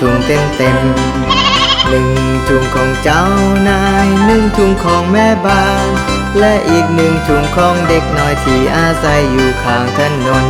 ถุงเต็มเต็มหนึ่งถุงของเจ้านายหนึ่งถุงของแม่บ้าน และอีกหนึ่งถุงของเด็กน้อยที่อาศัยอยู่ข้างถนน